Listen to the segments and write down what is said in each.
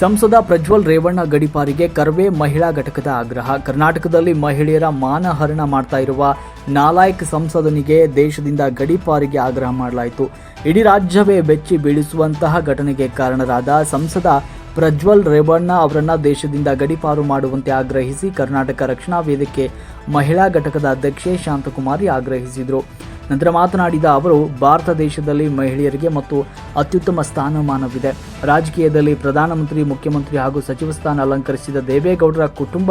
ಸಂಸದ ಪ್ರಜ್ವಲ್ ರೇವಣ್ಣ ಗಡಿಪಾರಿಗೆ ಕರ್ವೆ ಮಹಿಳಾ ಘಟಕದ ಆಗ್ರಹ. ಕರ್ನಾಟಕದಲ್ಲಿ ಮಹಿಳೆಯರ ಮಾನಹರಣ ಮಾಡ್ತಾ ಇರುವ ನಾಲಾಯಕ್ ಸಂಸದನಿಗೆ ದೇಶದಿಂದ ಗಡಿಪಾರಿಗೆ ಆಗ್ರಹ ಮಾಡಲಾಯಿತು. ಇಡೀ ರಾಜ್ಯವೇ ಬೆಚ್ಚಿ ಬೀಳಿಸುವಂತಹ ಘಟನೆಗೆ ಕಾರಣರಾದ ಸಂಸದ ಪ್ರಜ್ವಲ್ ರೇವಣ್ಣ ಅವರನ್ನ ದೇಶದಿಂದ ಗಡಿಪಾರು ಮಾಡುವಂತೆ ಆಗ್ರಹಿಸಿ ಕರ್ನಾಟಕ ರಕ್ಷಣಾ ವೇದಿಕೆ ಮಹಿಳಾ ಘಟಕದ ಅಧ್ಯಕ್ಷೆ ಶಾಂತಕುಮಾರಿ ಆಗ್ರಹಿಸಿದರು. ನಂತರ ಮಾತನಾಡಿದ ಅವರು, ಭಾರತ ದೇಶದಲ್ಲಿ ಮಹಿಳೆಯರಿಗೆ ಮತ್ತು ಅತ್ಯುತ್ತಮ ಸ್ಥಾನಮಾನವಿದೆ. ರಾಜಕೀಯದಲ್ಲಿ ಪ್ರಧಾನಮಂತ್ರಿ, ಮುಖ್ಯಮಂತ್ರಿ ಹಾಗೂ ಸಚಿವ ಸ್ಥಾನ ಅಲಂಕರಿಸಿದ ದೇವೇಗೌಡರ ಕುಟುಂಬ,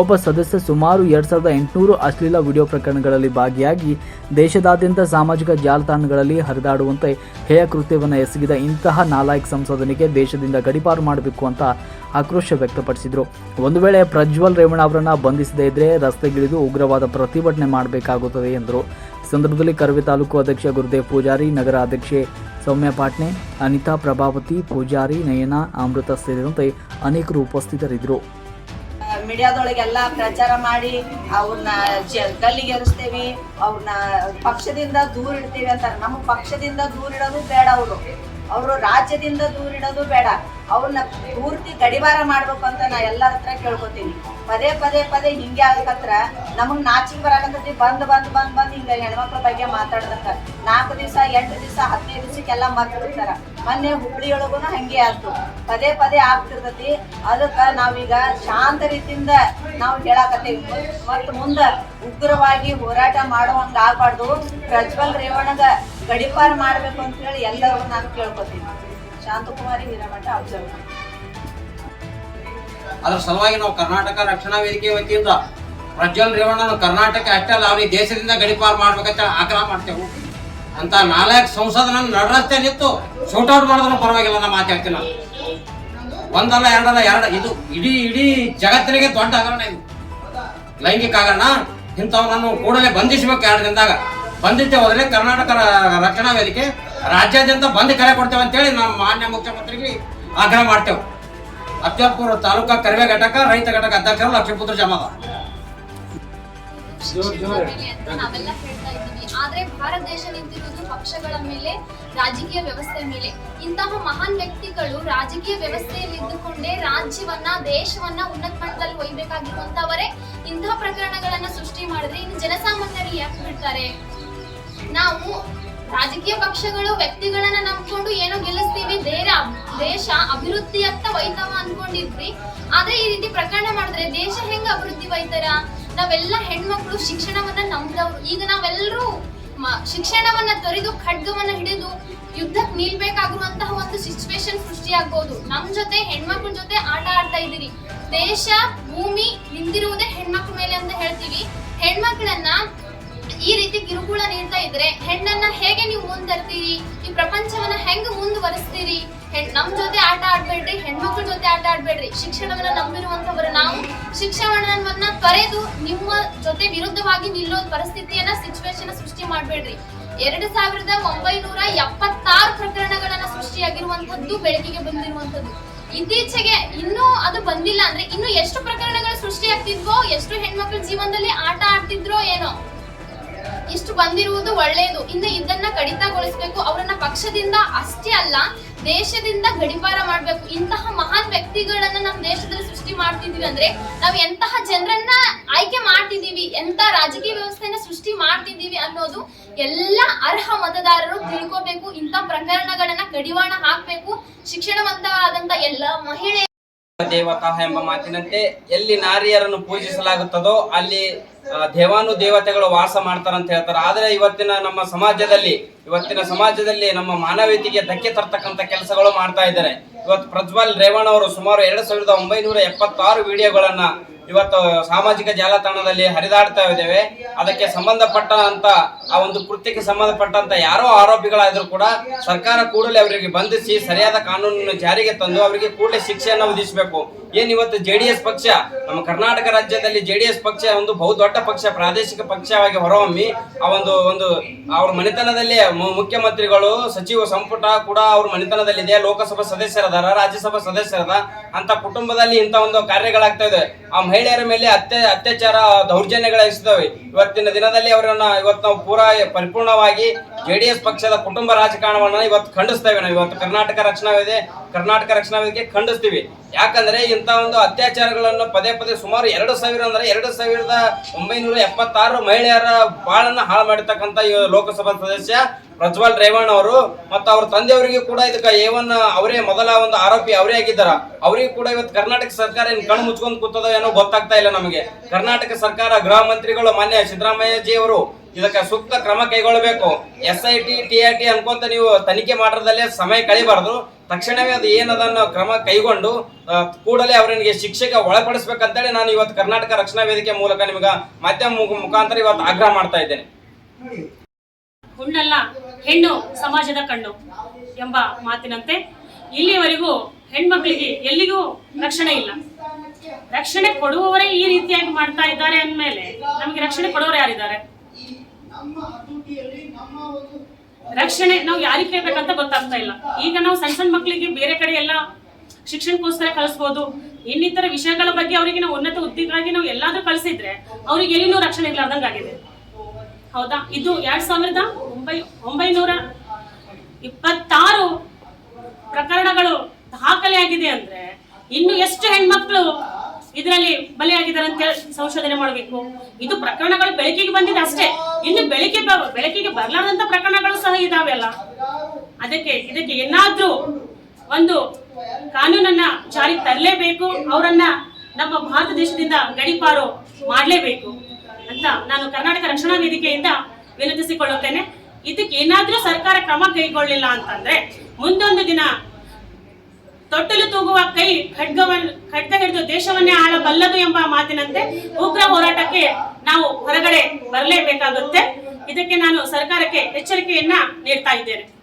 ಒಬ್ಬ ಸದಸ್ಯ ಸುಮಾರು ಎರಡು ಸಾವಿರದ ಎಂಟುನೂರು ಅಶ್ಲೀಲ ವಿಡಿಯೋ ಪ್ರಕರಣಗಳಲ್ಲಿ ಭಾಗಿಯಾಗಿ ದೇಶದಾದ್ಯಂತ ಸಾಮಾಜಿಕ ಜಾಲತಾಣಗಳಲ್ಲಿ ಹರಿದಾಡುವಂತೆ ಹೇಯ ಕೃತ್ಯವನ್ನು ಎಸಗಿದ ಇಂತಹ ನಾಲಾಯಕ್ ಸಂಸದನಿಗೆ ದೇಶದಿಂದ ಗಡಿಪಾರು ಮಾಡಬೇಕು ಅಂತ ಆಕ್ರೋಶ ವ್ಯಕ್ತಪಡಿಸಿದರು. ಒಂದು ವೇಳೆ ಪ್ರಜ್ವಲ್ ರೇವಣ್ಣ ಅವರನ್ನು ಬಂಧಿಸದೇ ಇದ್ರೆ ರಸ್ತೆಗಿಳಿದು ಉಗ್ರವಾದ ಪ್ರತಿಭಟನೆ ಮಾಡಬೇಕಾಗುತ್ತದೆ ಎಂದರು. ಸಂದರ್ಭದಲ್ಲಿ ಕರವೇ ತಾಲೂಕು ಅಧ್ಯಕ್ಷ ಗುರುದೇವ್ ಪೂಜಾರಿ, ನಗರ ಅಧ್ಯಕ್ಷೆ ಸೌಮ್ಯ ಪಾಟ್ನೆ, ಅನಿತಾ ಪ್ರಭಾವತಿ, ಪೂಜಾರಿ ನಯನ, ಅಮೃತ ಸೇರಿದಂತೆ ಅನೇಕರು ಉಪಸ್ಥಿತರಿದ್ದರು. ಮೀಡಿಯಾದೊಳಗೆಲ್ಲ ಪ್ರಚಾರ ಮಾಡಿ ಅವ್ರನ್ನ ಗಲ್ಲಿಗೆ ಎರಿಸ್ತೇವಿ ಅವ್ರನ್ನ ಪಕ್ಷದಿಂದ ದೂರ ಇಡ್ತೀವಿ ಅಂತಾರೆ. ನಮ್ಮ ಪಕ್ಷದಿಂದ ದೂರ ಇಡೋದು ಬೇಡ ಅವರು. ಅವರು ರಾಜ್ಯದಿಂದ ದೂರ ಇಡೋದು ಬೇಡ. ಅವ್ರನ್ನ ಪೂರ್ತಿ ಗಡಿವಾರ ಮಾಡ್ಬೇಕು ಅಂತ ನಾ ಎಲ್ಲರ ಹತ್ರ ಕೇಳ್ಕೊತೀನಿ. ಪದೇ ಪದೇ ಪದೇ ಹಿಂಗೆ ಆಗಕತ್ರ ನಮಗ್ ನಾಚಿಕೆ ಬರಾಕತ್ತೈತಿ. ಬಂದ್ ಬಂದ್ ಬಂದ್ ಬಂದ್ ಹಿಂಗ ಹೆಣ್ಮಕ್ಳ ಬಗ್ಗೆ ಮಾತಾಡ್ದಕ್ಕ. ನಾಲ್ಕು ದಿವಸ, ಎಂಟು ದಿವಸ, ಹದಿನೈದು ದಿವಸಕ್ಕೆಲ್ಲ ಮರ್ತು ಬಿಡ್ತಾರ. ಮೊನ್ನೆ ಹುಬ್ಳಿ ಒಳಗುನು ಹಂಗೆ ಆಯ್ತು. ಪದೇ ಪದೇ ಆಗ್ತಿರ್ತತಿ. ಅದಕ್ಕ ನಾವೀಗ ಶಾಂತ ರೀತಿಯಿಂದ ನಾವು ಹೇಳಾಕತ್ತೀವಿ. ಮತ್ ಮುಂದ ಉಗ್ರವಾಗಿ ಹೋರಾಟ ಮಾಡೋ ಹಂಗ ಆಗ್ಬಾರ್ದು. ಪ್ರಜ್ವಲ್ ರೇವಣ್ಣಗ ಗಡಿಪಾರ್ ಮಾಡ್ಬೇಕು ಅಂತ ಹೇಳಿ ಎಲ್ಲರಿಗೂ ನಾನು ಕೇಳ್ಕೊತೀನಿ. ಶಾಂತಕುಮಾರಿ ಅಬ್ಸರ್ವ್ ಅದ್ರ ಸಲುವಾಗಿ ನಾವು ಕರ್ನಾಟಕ ರಕ್ಷಣಾ ವೇದಿಕೆ ವತಿಯಿಂದ ಪ್ರಜ್ವಲ್ ರೇವಣ್ಣನ ಕರ್ನಾಟಕ ಅಷ್ಟೇ ಅಲ್ಲ, ಅವ್ರಿಗೆ ದೇಶದಿಂದ ಗಡಿಪಾರು ಮಾಡ್ಬೇಕಂತ ಆಗ್ರಹ ಮಾಡ್ತೇವೆ. ಅಂತ ನಾಲ್ಕು ಸಂಸದನ ನಡರಸ್ತೆ ನಿಂತು ಔಟ್ ಮಾಡಿದ್ರು ಪರವಾಗಿಲ್ಲ, ನಾ ಮಾತಾಡ್ತೀನಿ ನಾನು ಒಂದಲ್ಲ, ಎರಡಲ್ಲ, ಎರಡು, ಇದು ಇಡೀ ಇಡೀ ಜಗತ್ತಿನಿಗೆ ದೊಡ್ಡ ಹಗರಣ ಇದು. ಲೈಂಗಿಕ ಹಗರಣ, ಇಂಥವನನ್ನು ಕೂಡಲೇ ಬಂಧಿಸಬೇಕು ಎರಡು ದಿನದಾಗ. ಬಂಧಿತೆ ಹೋದ್ರೆ ಕರ್ನಾಟಕ ರಕ್ಷಣಾ ವೇದಿಕೆ ರಾಜ್ಯಾದ್ಯಂತ ಬಂದ್ ಕರೆ ಕೊಡ್ತೇವೆ ಅಂತೇಳಿ ನಮ್ಮ ಮಾನ್ಯ ಮುಖ್ಯಮಂತ್ರಿಗೆ ಆಗ್ರಹ ಮಾಡ್ತೇವೆ. ಅಫಜಲ್ಪುರ ತಾಲೂಕಾ ಕರಿವೆ ಘಟಕ ರೈತ ಘಟಕ ಅಧ್ಯಕ್ಷರು ಲಕ್ಷ್ಮೀಪುತ್ರ ಜಮಾದ ನಾವೆಲ್ಲ ಹೇಳ್ತಾ ಇದ್ದೀವಿ. ಆದ್ರೆ ಭಾರತ ದೇಶ ನಿಂತಿರುವುದು ಪಕ್ಷಗಳ ಮೇಲೆ ರಾಜಕೀಯ ವ್ಯವಸ್ಥೆ ಮೇಲೆ. ಇಂತಹ ಮಹಾನ್ ವ್ಯಕ್ತಿಗಳು ರಾಜಕೀಯ ವ್ಯವಸ್ಥೆಯಲ್ಲಿ ಇದ್ದುಕೊಂಡೇ ರಾಜ್ಯವನ್ನ ದೇಶವನ್ನ ಉನ್ನತ ಮಟ್ಟದಲ್ಲಿ ಒಯ್ಬೇಕಾಗಿರುವಂತವರೇ ಇಂತಹ ಪ್ರಕರಣಗಳನ್ನ ಸೃಷ್ಟಿ ಮಾಡಿದ್ರೆ ಇನ್ನು ಜನಸಾಮಾನ್ಯರಿಗೆ ಯಾಕೆ ಬಿಡ್ತಾರೆ? ನಾವು ರಾಜಕೀಯ ಪಕ್ಷಗಳು, ವ್ಯಕ್ತಿಗಳನ್ನ ನಂಬ್ಕೊಂಡು ಏನೋ ಗೆಲ್ಲಿಸ್ತೀವಿ ದೇಶ ದೇಶ ಅಭಿವೃದ್ಧಿಯತ್ತ ವೈತವ ಅನ್ಕೊಂಡಿದ್ವಿ. ಆದ್ರೆ ಈ ರೀತಿ ಪ್ರಕರಣ ಮಾಡಿದ್ರೆ ದೇಶ ಹೆಂಗ ಅಭಿವೃದ್ಧಿ ಒಯ್ತಾರ? ನಾವೆಲ್ಲ ಹೆಣ್ಮಕ್ಳು ಶಿಕ್ಷಣವನ್ನ ನಂಬಿದವ್ರು. ಈಗ ನಾವೆಲ್ಲರೂ ಶಿಕ್ಷಣವನ್ನ ತೊರೆದು ಖಡ್ಗವನ್ನ ಹಿಡಿದು ಯುದ್ಧಕ್ಕೆ ನಿಲ್ಬೇಕಾಗಿರುವಂತಹ ಒಂದು ಸಿಚುವೇಶನ್ ಸೃಷ್ಟಿಯಾಗ್ಬೋದು. ನಮ್ ಜೊತೆ, ಹೆಣ್ಮಕ್ಳ ಜೊತೆ ಆಟ ಆಡ್ತಾ ಇದ್ದೀರಿ. ದೇಶ, ಭೂಮಿ ನಿಂತಿರುವುದೇ ಹೆಣ್ಮಕ್ಳ ಮೇಲೆ ಅಂತ ಹೇಳ್ತೀವಿ. ಹೆಣ್ಮಕ್ಳನ್ನ ಈ ರೀತಿ ಕಿರುಕುಳ ನೀಡ್ತಾ ಇದ್ರೆ ಹೆಣ್ಣನ್ನ ಹೇಗೆ ನೀವು ಮುಂದರ್ತೀರಿ? ಈ ಪ್ರಪಂಚವನ್ನ ಹೆಂಗ್ ಮುಂದುವರಿಸ್ತೀರಿ? ನಮ್ ಜೊತೆ ಆಟ ಆಡ್ಬೇಡ್ರಿ, ಹೆಣ್ಮಕ್ಳ ಜೊತೆ ಆಟ ಆಡ್ಬೇಡ್ರಿ. ಶಿಕ್ಷಣವನ್ನ ನಂಬಿರುವಂತವರು ನಾವು. ಶಿಕ್ಷಣವನ್ನ ತೊರೆದು ನಿಮ್ಮ ಜೊತೆ ವಿರುದ್ಧವಾಗಿ ನಿಲ್ಲೋ ಪರಿಸ್ಥಿತಿಯನ್ನ ಸಿಚುವೇಶನ್ ಸೃಷ್ಟಿ ಮಾಡ್ಬೇಡ್ರಿ. ಎರಡು ಸಾವಿರದ ಒಂಬೈನೂರ ಎಪ್ಪತ್ತಾರು ಪ್ರಕರಣಗಳನ್ನ ಸೃಷ್ಟಿಯಾಗಿರುವಂತದ್ದು ಬೆಳಕಿಗೆ ಬಂದಿರುವಂತದ್ದು ಇತ್ತೀಚೆಗೆ ಇನ್ನೂ ಅದು ಬಂದಿಲ್ಲ ಅಂದ್ರೆ ಇನ್ನು ಎಷ್ಟು ಪ್ರಕರಣಗಳು ಸೃಷ್ಟಿಯಾಗ್ತಿದ್ವೋ, ಎಷ್ಟು ಹೆಣ್ಮಕ್ಳ ಜೀವನದಲ್ಲಿ ಆಟ ಆಡ್ತಿದ್ರೋ ಏನೋ. ಇಷ್ಟು ಬಂದಿರುವುದು ಒಳ್ಳೆಯದು. ಇನ್ನು ಇದನ್ನ ಕಡಿತಗೊಳಿಸಬೇಕು. ಅವರನ್ನ ಪಕ್ಷದಿಂದ ಅಷ್ಟೇ ಅಲ್ಲ, ದೇಶದಿಂದ ಗಡಿಪಾರ ಮಾಡಬೇಕು. ಇಂತಹ ಮಹಾನ್ ವ್ಯಕ್ತಿಗಳನ್ನ ನಮ್ಮ ದೇಶದಲ್ಲಿ ಸೃಷ್ಟಿ ಮಾಡ್ತಿದೀವಿ ಅಂದ್ರೆ ನಾವು ಎಂತಹ ಜನರನ್ನ ಆಯ್ಕೆ ಮಾಡ್ತಿದ್ದೀವಿ ಎಂತ ರಾಜಕೀಯ ವ್ಯವಸ್ಥೆಯನ್ನ ಸೃಷ್ಟಿ ಮಾಡ್ತಿದ್ದೀವಿ ಅನ್ನೋದು ಎಲ್ಲ ಅರ್ಹ ಮತದಾರರು ತಿಳ್ಕೋಬೇಕು. ಇಂಥ ಪ್ರಕರಣಗಳನ್ನ ಕಡಿವಾಣ ಹಾಕ್ಬೇಕು. ಶಿಕ್ಷಣವಂತವಾದಂತ ಎಲ್ಲ ಮಹಿಳೆ ದೇವತಾ ಎಂಬ ಮಾತಿನಂತೆ ಎಲ್ಲಿ ನಾರಿಯರನ್ನು ಪೂಜಿಸಲಾಗುತ್ತದೋ ಅಲ್ಲಿ ದೇವಾನು ದೇವತೆಗಳು ವಾಸ ಮಾಡ್ತಾರಂತ ಹೇಳ್ತಾರೆ. ಆದ್ರೆ ಇವತ್ತಿನ ನಮ್ಮ ಸಮಾಜದಲ್ಲಿ, ಇವತ್ತಿನ ಸಮಾಜದಲ್ಲಿ ನಮ್ಮ ಮಾನವೀಯತೆಗೆ ಧಕ್ಕೆ ತರ್ತಕ್ಕಂಥ ಕೆಲಸಗಳು ಮಾಡ್ತಾ ಇದ್ದಾರೆ. ಇವತ್ತು ಪ್ರಜ್ವಲ್ ರೇವಣ್ಣ ಅವರು ಸುಮಾರು ಎರಡ್ ಸಾವಿರದ ಒಂಬೈನೂರ ಎಪ್ಪತ್ತಾರು ವಿಡಿಯೋಗಳನ್ನ ಇವತ್ತು ಸಾಮಾಜಿಕ ಜಾಲತಾಣದಲ್ಲಿ ಹರಿದಾಡ್ತಾ ಇದ್ದೇವೆ. ಅದಕ್ಕೆ ಸಂಬಂಧಪಟ್ಟ ಅಂತ ಆ ಒಂದು ಕೃತ್ಯಕ್ಕೆ ಸಂಬಂಧಪಟ್ಟಂತ ಯಾರೋ ಆರೋಪಿಗಳಾದರೂ ಕೂಡ ಸರ್ಕಾರ ಕೂಡಲೇ ಅವರಿಗೆ ಬಂಧಿಸಿ ಸರಿಯಾದ ಕಾನೂನನ್ನು ಜಾರಿಗೆ ತಂದು ಅವರಿಗೆ ಕೂಡಲೇ ಶಿಕ್ಷೆಯನ್ನು ವಿಧಿಸಬೇಕು. ಏನ್ ಇವತ್ತು ಜೆಡಿಎಸ್ ಪಕ್ಷ, ನಮ್ಮ ಕರ್ನಾಟಕ ರಾಜ್ಯದಲ್ಲಿ ಜೆಡಿಎಸ್ ಪಕ್ಷ ಒಂದು ಬಹುದೊಡ್ಡ ಪಕ್ಷ, ಪ್ರಾದೇಶಿಕ ಪಕ್ಷವಾಗಿ ಹೊರಹೊಮ್ಮಿ, ಆ ಒಂದು ಒಂದು, ಅವ್ರ ಮನೆತನದಲ್ಲಿ ಮುಖ್ಯಮಂತ್ರಿಗಳು, ಸಚಿವ ಸಂಪುಟ ಕೂಡ ಅವ್ರ ಮನೆತನದಲ್ಲಿದೆ, ಲೋಕಸಭಾ ಸದಸ್ಯರದಾರ, ರಾಜ್ಯಸಭಾ ಸದಸ್ಯರದ ಅಂತ ಕುಟುಂಬದಲ್ಲಿ ಇಂತ ಒಂದು ಕಾರ್ಯಗಳಾಗ್ತಾ ಇದೆ. ಆ ಮಹಿಳೆಯರ ಮೇಲೆ ಅತ್ಯ, ಅತ್ಯಾಚಾರ ದೌರ್ಜನ್ಯಗಳು ಎಸಗಿದವೆ ಇವತ್ತಿನ ದಿನದಲ್ಲಿ ಅವರನ್ನ ಇವತ್ತು ನಾವು ಪೂರಾ ಪರಿಪೂರ್ಣವಾಗಿ ಜೆ ಡಿ ಎಸ್ ಪಕ್ಷದ ಕುಟುಂಬ ರಾಜಕಾರಣವನ್ನ ಇವತ್ತು ಖಂಡಿಸ್ತೇವೆ ನಾವು. ಇವತ್ತು ಕರ್ನಾಟಕ ರಕ್ಷಣಾ ವೇದಿಕೆ ಕರ್ನಾಟಕ ರಕ್ಷಣಾ ವೇದಿಕೆ ಖಂಡಿಸ್ತೀವಿ. ಯಾಕಂದ್ರೆ ಇಂಥ ಒಂದು ಅತ್ಯಾಚಾರಗಳನ್ನು ಪದೇ ಪದೇ ಸುಮಾರು ಎರಡು ಸಾವಿರ ಅಂದ್ರೆ ಎರಡು ಸಾವಿರದ ಒಂಬೈನೂರ ಎಪ್ಪತ್ತಾರು ಮಹಿಳೆಯರ ಬಾಳನ್ನ ಹಾಳು ಮಾಡಿರ್ತಕ್ಕಂಥ ಲೋಕಸಭಾ ಸದಸ್ಯ ಪ್ರಜ್ವಲ್ ರೇವಣ್ಣ ಅವರು ಮತ್ತು ಅವ್ರ ತಂದೆಯವರಿಗೂ ಕೂಡ ಇದಕ್ಕೆ ಏವನ್ ಅವರೇ ಮೊದಲ ಒಂದು ಆರೋಪಿ ಅವರೇ ಆಗಿದ್ದಾರ. ಅವರಿಗೂ ಕೂಡ ಇವತ್ತು ಕರ್ನಾಟಕ ಸರ್ಕಾರ ಏನು ಕಣ್ಣು ಮುಚ್ಕೊಂಡು ಕೂತದೋ ಏನೋ ಗೊತ್ತಾಗ್ತಾ ಇಲ್ಲ ನಮಗೆ. ಕರ್ನಾಟಕ ಸರ್ಕಾರ ಗೃಹ ಮಂತ್ರಿಗಳು ಮಾನ್ಯ ಸಿದ್ದರಾಮಯ್ಯ ಜಿ ಅವರು ಇದಕ್ಕೆ ಸೂಕ್ತ ಕ್ರಮ ಕೈಗೊಳ್ಳಬೇಕು. S I T T R T ಅನ್ಕೊಂತ ನೀವು ತನಿಖೆ ಮಾಡೋದಲ್ಲೇ ಸಮಯ ಕಳಿಬಾರ್ದು. ತಕ್ಷಣವೇ ಅದು ಏನದನ್ನ ಕ್ರಮ ಕೈಗೊಂಡು ಕೂಡಲೇ ಅವರಿಗೆ ಶಿಕ್ಷೆಗೆ ಒಳಪಡಿಸ್ಬೇಕಂತೇಳಿ ನಾನು ಇವತ್ತು ಕರ್ನಾಟಕ ರಕ್ಷಣಾ ವೇದಿಕೆ ಮೂಲಕ ನಿಮಗೆ ಮಾಧ್ಯಮ ಮುಖಾಂತರ ಇವತ್ತು ಆಗ್ರಹ ಮಾಡ್ತಾ ಇದ್ದೇನೆ. ಹೆಣ್ಣು ಸಮಾಜದ ಕಣ್ಣು ಎಂಬ ಮಾತಿನಂತೆ ಇಲ್ಲಿವರೆಗೂ ಹೆಣ್ಮಕ್ಳಿಗೆ ಎಲ್ಲಿಗೂ ರಕ್ಷಣೆ ಇಲ್ಲ. ರಕ್ಷಣೆ ಕೊಡುವವರೇ ಈ ರೀತಿಯಾಗಿ ಮಾಡ್ತಾ ಇದ್ದಾರೆ ಅಂದಮೇಲೆ ನಮಗೆ ರಕ್ಷಣೆ ಕೊಡೋರು ಯಾರಿದ್ದಾರೆ? ರಕ್ಷಣೆ ನಾವು ಯಾರಿಗೆ ಕೇಳ್ಬೇಕಂತ ಗೊತ್ತಾಗ್ತಾ ಇಲ್ಲ. ಈಗ ನಾವು ಸಣ್ಣ ಸಣ್ಣ ಮಕ್ಕಳಿಗೆ ಬೇರೆ ಕಡೆ ಎಲ್ಲ ಶಿಕ್ಷಣಕ್ಕೋಸ್ಕರ ಕಳಿಸ್ಬೋದು. ಇನ್ನಿತರ ವಿಷಯಗಳ ಬಗ್ಗೆ ಅವರಿಗೆ ನಾವು ಉನ್ನತ ಹುದ್ದೆಗಾಗಿ ನಾವು ಎಲ್ಲಾದ್ರೂ ಕಳಿಸಿದ್ರೆ ಅವ್ರಿಗೆ ಎಲ್ಲಿನೂ ರಕ್ಷಣೆ ಇಲ್ಲಾದಂಗಾಗಿದೆ ಹೌದಾ? ಇದು ಎರಡ್ ಸಾವಿರದ ಒಂಬೈ ಒಂಬೈನೂರ ಇಪ್ಪತ್ತಾರು ಪ್ರಕರಣಗಳು ದಾಖಲೆಯಾಗಿದೆ ಅಂದ್ರೆ ಇನ್ನು ಎಷ್ಟು ಹೆಣ್ಮಕ್ಳು ಇದರಲ್ಲಿ ಬಲಿಯಾಗಿದ್ದಾರೆ ಅಂತ ಸಂಶೋಧನೆ ಮಾಡಬೇಕು. ಇದು ಪ್ರಕರಣಗಳು ಬೆಳಕಿಗೆ ಬಂದಿದೆ ಅಷ್ಟೇ. ಇನ್ನು ಬೆಳಕಿಗೆ ಬೆಳಕಿಗೆ ಬರಲಾರದಂತ ಪ್ರಕರಣಗಳು ಸಹ ಇದಾವೆ ಅಲ್ಲ. ಅದಕ್ಕೆ ಇದಕ್ಕೆ ಏನಾದ್ರೂ ಒಂದು ಕಾನೂನನ್ನ ಜಾರಿಗೆ ತರಲೇಬೇಕು, ಅವರನ್ನ ನಮ್ಮ ಭಾರತ ದೇಶದಿಂದ ಗಡಿಪಾರು ಮಾಡಲೇಬೇಕು. ಅಂತ ನಾನು ಕರ್ನಾಟಕ ರಕ್ಷಣಾ ವೇದಿಕೆಯಿಂದ ವಿನಂತಿಸಿಕೊಳ್ಳುತ್ತೇನೆ. ಇದಕ್ಕೆ ಏನಾದ್ರೂ ಸರ್ಕಾರ ಕ್ರಮ ಕೈಗೊಳ್ಳಿಲ್ಲ ಅಂತಂದ್ರೆ ಮುಂದೊಂದು ದಿನ ತೊಟ್ಟಲು ತೂಗುವ ಕೈ ಖಡ್ಗವನ್ನು ಖಡ್ಗ ಹಿಡಿದು ದೇಶವನ್ನೇ ಆಳಬಲ್ಲದು ಎಂಬ ಮಾತಿನಂತೆ ಉಗ್ರ ಹೋರಾಟಕ್ಕೆ ನಾವು ಹೊರಗಡೆ ಬರಲೇಬೇಕಾಗುತ್ತೆ. ಇದಕ್ಕೆ ನಾನು ಸರ್ಕಾರಕ್ಕೆ ಎಚ್ಚರಿಕೆಯನ್ನ ನೀಡ್ತಾ ಇದ್ದೇನೆ.